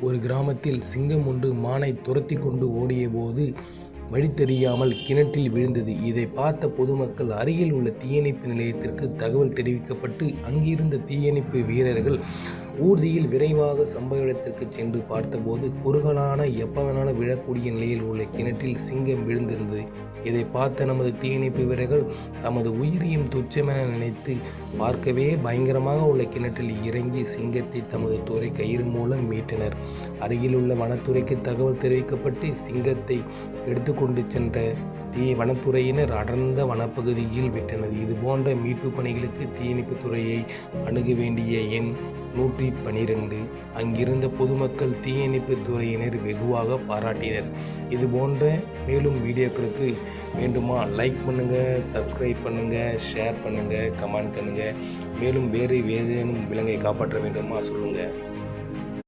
ஒரு கிராமத்தில் சிங்கம் ஒன்று மானை துரத்தி கொண்டு ஓடிய போது வழி தெரியாமல் கிணற்றில் விழுந்தது. இதை பார்த்த பொதுமக்கள் அருகில் உள்ள தீயணைப்பு நிலையத்திற்கு தகவல் தெரிவிக்கப்பட்டு அங்கிருந்த தீயணைப்பு வீரர்கள் ஊர்தியில் விரைவாக சம்பவ இடத்திற்கு சென்று பார்த்தபோது குறுகலான எப்ப வேணாலும் விழக்கூடிய நிலையில் உள்ள கிணற்றில் சிங்கம் விழுந்திருந்தது. இதை பார்த்த நமது தீயணைப்பு வீரர்கள் தமது உயிரையும் துச்சமென நினைத்து பார்க்கவே பயங்கரமாக உள்ள கிணற்றில் இறங்கி சிங்கத்தை தமது துறை கயிறு மூலம் மீட்டனர். அருகிலுள்ள வனத்துறைக்கு தகவல் தெரிவிக்கப்பட்டு சிங்கத்தை எடுத்துக்கொண்டு சென்ற தீ வனத்துறையினர் அடர்ந்த வனப்பகுதியில் விட்டனர். இது போன்ற மீட்பு பணிகளுக்கு தீயணைப்பு துறையை அணுக வேண்டிய எண் நூற்றி பனிரெண்டு. அங்கிருந்த பொதுமக்கள் தீயணைப்பு துறையினர் வெகுவாக பாராட்டினர். இது போன்ற மேலும் வீடியோக்களுக்கு வேண்டுமா லைக் பண்ணுங்கள் சப்ஸ்கிரைப் பண்ணுங்கள் ஷேர் பண்ணுங்கள் கமெண்ட் பண்ணுங்கள் மேலும் வேறு ஏதேனும் விலங்கை காப்பாற்ற வேண்டுமா சொல்லுங்கள்